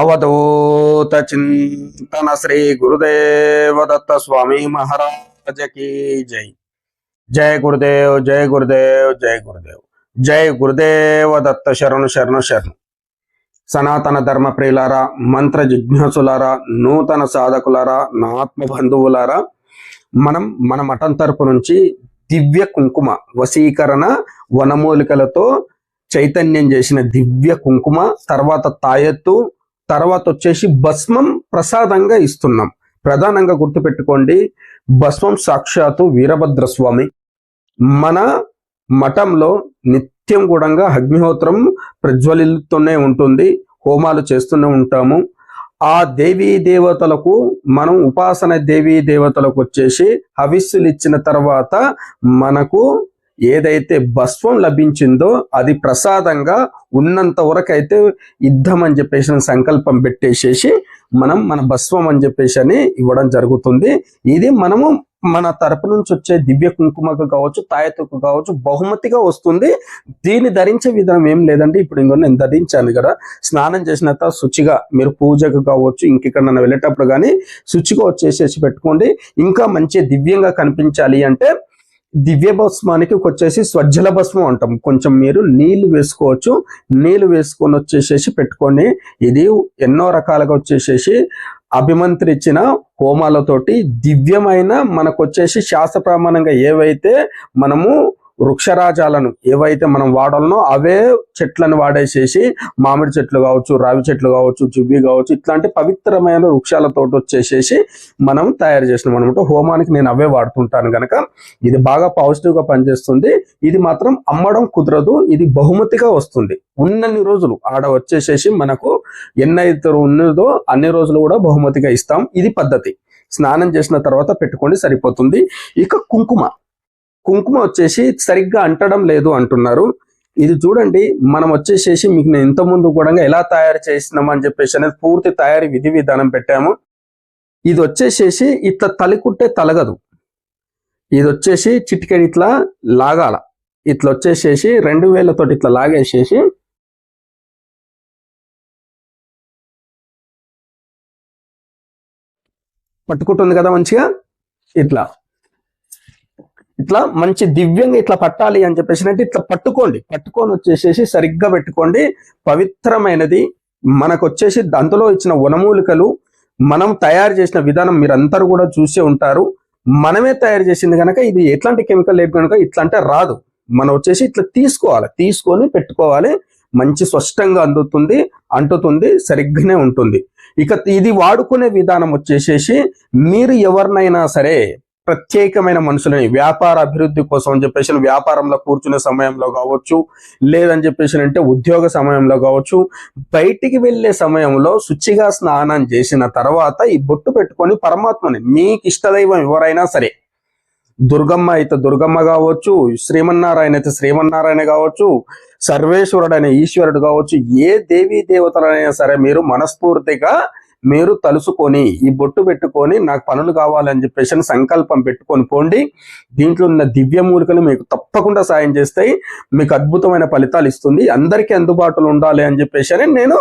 అవధూత చింతన శ్రీ గురుదేవ దత్త స్వామి మహారాజ జై జయ గురుదేవ్ జయ గురుదేవ్ జయ గురుదేవ్ జయ గురుదేవ దత్త శరణు శరణు శరణు సనాతన ధర్మ ప్రియులారా మంత్ర జిజ్ఞాసులారా నూతన సాధకులారా నా ఆత్మ బంధువులారా మనం మన మఠం తరపు నుంచి దివ్య కుంకుమ వశీకరణ వనమూలికలతో చైతన్యం చేసిన దివ్య కుంకుమ తర్వాత తాయెత్తు తర్వాత వచ్చేసి భస్మం ప్రసాదంగా ఇస్తున్నాం. ప్రధానంగా గుర్తుపెట్టుకోండి భస్మం సాక్షాత్తు వీరభద్ర స్వామి మన మఠంలో నిత్యం కూడా అగ్నిహోత్రం ప్రజ్వలిస్తూనే ఉంటుంది హోమాలు చేస్తూనే ఉంటాము. ఆ దేవీ దేవతలకు మనం ఉపాసన దేవీ దేవతలకు వచ్చేసి హవిస్సులు ఇచ్చిన తర్వాత మనకు ఏదైతే భస్వం లభించిందో అది ప్రసాదంగా ఉన్నంత వరకు అయితే యుద్ధం అని చెప్పేసి సంకల్పం పెట్టేసేసి మనం మన భస్వం అని చెప్పేసి అని ఇవ్వడం జరుగుతుంది. ఇది మనము మన తరపు నుంచి వచ్చే దివ్య కుంకుమకు కావచ్చు తాయతకు కావచ్చు బహుమతిగా వస్తుంది. దీన్ని ధరించే విధానం ఏం లేదండి. ఇప్పుడు ఇంకో నేను ధరించాను కదా. స్నానం చేసిన తర్వాత శుచిగా మీరు పూజకు కావచ్చు ఇంకెక్కడన్నా వెళ్ళేటప్పుడు కానీ శుచిగా వచ్చేసేసి పెట్టుకోండి. ఇంకా మంచి దివ్యంగా కనిపించాలి అంటే దివ్య భస్మానికి వచ్చేసి స్వజ్జల భస్మం అంటాం. కొంచెం మీరు నీళ్ళు వేసుకోవచ్చు. నీళ్ళు వేసుకొని వచ్చేసేసి పెట్టుకొని ఇది ఎన్నో రకాలుగా వచ్చేసేసి అభిమంత్రించిన హోమాలతోటి దివ్యమైన మనకు వచ్చేసి శాస్త్ర ప్రమాణంగా ఏవైతే మనము వృక్షరాజాలను ఏవైతే మనం వాడాలనో అవే చెట్లను వాడేసేసి మామిడి చెట్లు కావచ్చు రావి చెట్లు కావచ్చు జువ్వి కావచ్చు ఇట్లాంటి పవిత్రమైన వృక్షాలతో వచ్చేసేసి మనం తయారు చేసినాం అనమాట హోమానికి నేను అవే వాడుతుంటాను కనుక ఇది బాగా పాజిటివ్గా పనిచేస్తుంది. ఇది మాత్రం అమ్మడం కుదరదు. ఇది బహుమతిగా వస్తుంది. ఉన్నన్ని రోజులు ఆడ వచ్చేసేసి మనకు ఎన్నైతే ఉన్నదో అన్ని రోజులు కూడా బహుమతిగా ఇస్తాం. ఇది పద్ధతి. స్నానం చేసిన తర్వాత పెట్టుకోండి సరిపోతుంది. ఇక కుంకుమ. కుంకుమ వచ్చేసి సరిగ్గా అంటడం లేదు అంటున్నారు. ఇది చూడండి మనం వచ్చేసేసి మీకు నేను ఇంతకుముందు ముందు కూడా ఎలా తయారు చేసినాం అని చెప్పేసి అనేది పూర్తి తయారీ విధి విధానం పెట్టాము. ఇది వచ్చేసేసి ఇట్లా తలికుట్టే తలగదు. ఇది వచ్చేసి చిటికెడి ఇట్లా లాగాల. ఇట్లా వచ్చేసేసి రెండు వేలతోటి ఇట్లా లాగేసేసి పట్టుకుంటుంది కదా మంచిగా? ఇట్లా. ఇట్లా మంచి దివ్యంగా ఇట్లా పట్టాలి అని చెప్పేసినట్టు ఇట్లా పట్టుకోండి. పట్టుకొని వచ్చేసేసి సరిగ్గా పెట్టుకోండి. పవిత్రమైనది మనకు వచ్చేసి అందులో ఇచ్చిన వనమూలికలు మనం తయారు చేసిన విధానం మీరందరూ కూడా చూసే ఉంటారు. మనమే తయారు చేసింది కనుక ఇది ఎట్లాంటి కెమికల్ లేదు కనుక ఇట్లా అంటే రాదు. మనం వచ్చేసి ఇట్లా తీసుకోవాలి. తీసుకొని పెట్టుకోవాలి. మంచి స్పష్టంగా అందుతుంది అంటుతుంది సరిగ్గానే ఉంటుంది. ఇక ఇది వాడుకునే విధానం వచ్చేసేసి మీరు ఎవరినైనా సరే ప్రత్యేకమైన మనుషులని వ్యాపార అభివృద్ధి కోసం అని చెప్పేసి వ్యాపారంలో కూర్చునే సమయంలో కావచ్చు లేదని చెప్పేసి అంటే ఉద్యోగ సమయంలో కావచ్చు బయటికి వెళ్ళే సమయంలో శుచిగా స్నానం చేసిన తర్వాత ఈ బొట్టు పెట్టుకొని పరమాత్మని మీకు ఇష్టదైవం ఎవరైనా సరే దుర్గమ్మ అయితే దుర్గమ్మ కావచ్చు శ్రీమన్నారాయణ అయితే శ్రీమన్నారాయణ కావచ్చు సర్వేశ్వరుడు అనే ఈశ్వరుడు కావచ్చు ఏ దేవీ దేవతలైనా సరే మీరు మనస్ఫూర్తిగా మీరు తలుసుకొని ఈ బొట్టు పెట్టుకొని నాకు పనులు కావాలని చెప్పేసి సంకల్పం పెట్టుకొని పోండి. దీంట్లో ఉన్న దివ్య మూలికలు మీకు తప్పకుండా సాయం చేస్తాయి. మీకు అద్భుతమైన ఫలితాలు ఇస్తుంది. అందరికీ అందుబాటులో ఉండాలి అని చెప్పేసి నేను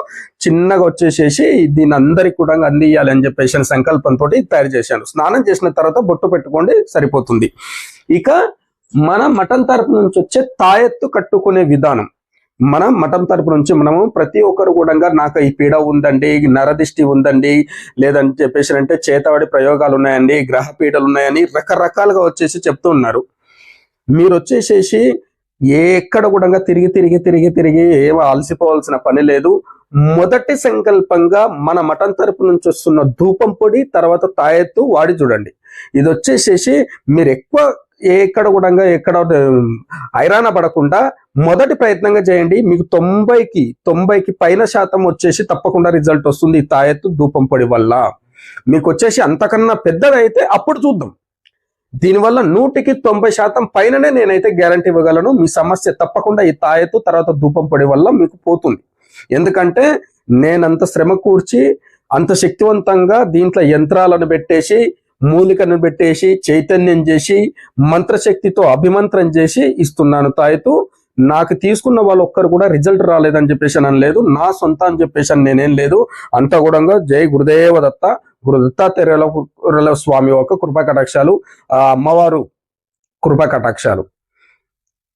చిన్నగా వచ్చేసేసి దీన్ని అందరికి కూడా అందియాలి అని చెప్పేసి సంకల్పంతో తయారు చేశాను. స్నానం చేసిన తర్వాత బొట్టు పెట్టుకోండి సరిపోతుంది. ఇక మన మటన్ తరపు నుంచి వచ్చే తాయెత్తు కట్టుకునే విధానం. మన మఠం తరపు నుంచి మనము ప్రతి ఒక్కరు కూడా నాకు ఈ పీడ ఉందండి నరదిష్టి ఉందండి లేదని చెప్పేసి అంటే చేతవాడి ప్రయోగాలు ఉన్నాయండి గ్రహ పీడలు ఉన్నాయని రకరకాలుగా వచ్చేసి చెప్తూ ఉన్నారు. మీరు వచ్చేసేసి ఎక్కడ కూడా తిరిగి తిరిగి తిరిగి తిరిగి ఏమో అలసిపోవాల్సిన పని లేదు. మొదటి సంకల్పంగా మన మఠం తరపు నుంచి వస్తున్న ధూపం పొడి తర్వాత తాయెత్తు వాడి చూడండి. ఇది వచ్చేసేసి మీరు ఎక్కువ ఎక్కడ కూడా ఎక్కడ ఐరాణ పడకుండా మొదటి ప్రయత్నంగా చేయండి. మీకు తొంభైకి తొంభైకి పైన శాతం వచ్చేసి తప్పకుండా రిజల్ట్ వస్తుంది ఈ తాయెత్తు ధూపం పొడి వల్ల. మీకు వచ్చేసి అంతకన్నా పెద్దదైతే అప్పుడు చూద్దాం. దీనివల్ల నూటికి తొంభై శాతం పైననే నేనైతే గ్యారంటీ ఇవ్వగలను. మీ సమస్య తప్పకుండా ఈ తాయెత్తు తర్వాత ధూపం పొడి వల్ల మీకు పోతుంది. ఎందుకంటే నేనంత శ్రమ కూర్చి అంత శక్తివంతంగా దీంట్లో యంత్రాలను పెట్టేసి మూలికను పెట్టేసి చైతన్యం చేసి మంత్రశక్తితో అభిమంత్రం చేసి ఇస్తున్నాను తాయెత్తు. నాకు తీసుకున్న వాళ్ళు ఒక్కరు కూడా రిజల్ట్ రాలేదని చెప్పేసి అని లేదు నా సొంత అని చెప్పేసి అని నేనేం లేదు. అంతా కూడా జై గురుదేవ దత్త గురు స్వామి యొక్క కృపా కటాక్షాలు ఆ అమ్మవారు కృపా కటాక్షాలు.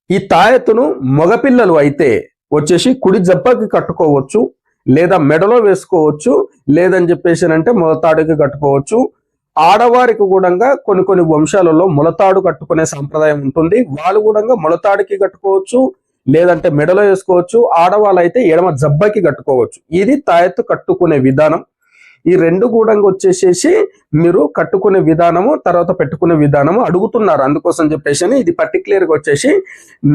ఈ తాయెత్తును మగపిల్లలు అయితే వచ్చేసి కుడి జబ్బకి కట్టుకోవచ్చు లేదా మెడలో వేసుకోవచ్చు లేదని చెప్పేసి అంటే మొదతాడికి కట్టుకోవచ్చు ఆడవారికి కూడా కొన్ని కొన్ని వంశాలలో ములతాడు కట్టుకునే సంప్రదాయం ఉంటుంది. వాళ్ళు కూడా ములతాడికి కట్టుకోవచ్చు లేదంటే మెడలో వేసుకోవచ్చు ఆడవాళ్ళు అయితే ఎడమ జబ్బకి కట్టుకోవచ్చు. ఇది తాయెత్తు కట్టుకునే విధానం. ఈ రెండు కూడా వచ్చేసేసి మీరు కట్టుకునే విధానము తర్వాత పెట్టుకునే విధానము అడుగుతున్నారు. అందుకోసం చెప్పేసి ఇది పర్టికులర్గా వచ్చేసి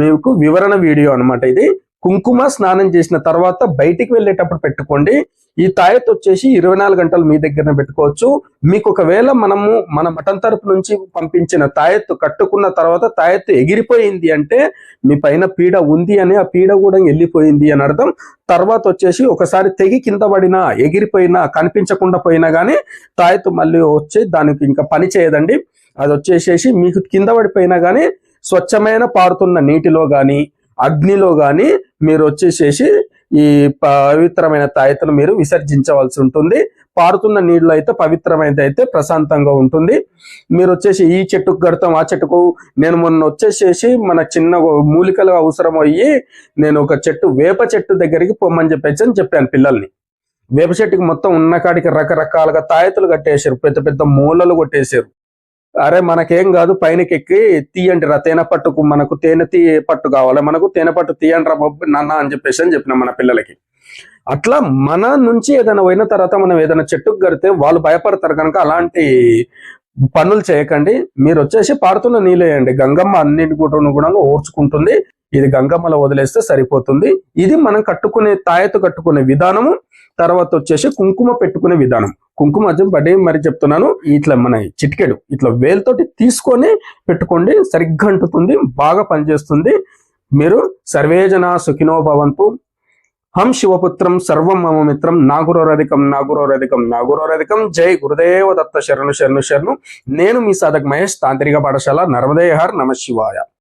మీకు వివరణ వీడియో అన్నమాట ఇది. కుంకుమ స్నానం చేసిన తర్వాత బయటికి వెళ్ళేటప్పుడు పెట్టుకోండి. ఈ తాయత్ వచ్చేసి ఇరవై నాలుగు గంటలు మీ దగ్గరనే పెట్టుకోవచ్చు. మీకు ఒకవేళ మనము మన మటన్ తరపు నుంచి పంపించిన తాయెత్తు కట్టుకున్న తర్వాత తాయెత్తు ఎగిరిపోయింది అంటే మీ పైన పీడ ఉంది అని ఆ పీడ కూడా వెళ్ళిపోయింది అని అర్థం. తర్వాత వచ్చేసి ఒకసారి తెగి కింద పడినా ఎగిరిపోయినా కనిపించకుండా పోయినా కానీ తాయత్తు మళ్ళీ వచ్చి దానికి ఇంకా పని చేయదండి. అది వచ్చేసేసి మీకు కింద పడిపోయినా కానీ స్వచ్ఛమైన పారుతున్న నీటిలో కానీ అగ్నిలో కానీ మీరు వచ్చేసేసి ఈ పవిత్రమైన తాయెత్తును మీరు విసర్జించవలసి ఉంటుంది. పారుతున్న నీళ్ళు అయితే పవిత్రమైనది అయితే ప్రశాంతంగా ఉంటుంది. మీరు వచ్చేసి ఈ చెట్టుకు కడతాం ఆ చెట్టుకు నేను మొన్న వచ్చేసేసి మన చిన్న మూలికలు అవసరం అయ్యి నేను ఒక చెట్టు వేప చెట్టు దగ్గరికి పొమ్మని చెప్పేసి అని చెప్పాను పిల్లల్ని. వేప చెట్టుకి మొత్తం ఉన్న కాడికి రకరకాలుగా తాయెత్తులు కట్టేశారు. పెద్ద పెద్ద మూలలు కొట్టేశారు. అరే మనకేం కాదు పైనకి ఎక్కి తీయండి రా తేనె పట్టుకు మనకు తేనె తీ పట్టు కావాలి మనకు తేనె పట్టు తీయండి రా నాన్న అని చెప్పేసి అని చెప్పిన మన పిల్లలకి. అట్లా మన నుంచి ఏదైనా పోయిన తర్వాత మనం ఏదైనా చెట్టుకు కడితే వాళ్ళు భయపడతారు కనుక అలాంటి పనులు చేయకండి. మీరు వచ్చేసి పారుతున్న నీళ్ళేయండి గంగమ్మ అన్నిటి కూడా కూడా ఓర్చుకుంటుంది. ఇది గంగమ్మలో వదిలేస్తే సరిపోతుంది. ఇది మనం కట్టుకునే తాయత కట్టుకునే విధానము. తర్వాత వచ్చేసి కుంకుమ పెట్టుకునే విధానం. కుంకుమ పడే మరి చెప్తున్నాను ఇట్లా మన చిటికెడు ఇట్లా వేలుతోటి తీసుకొని పెట్టుకోండి సరిగ్గా అంటుతుంది బాగా పనిచేస్తుంది. మీరు సర్వేజన సుఖినో భవంతు. హం శివపుత్రం సర్వం మమ మిత్రం నాగురోరధికం నాగురోరధికం నాగురోరధికం. జై గురుదేవ దత్త శరణు శరణు శరణు. నేను మీ సాధక్ మహేష్ తాంత్రిక పాఠశాల నర్మదేహర్ నమ శివాయ.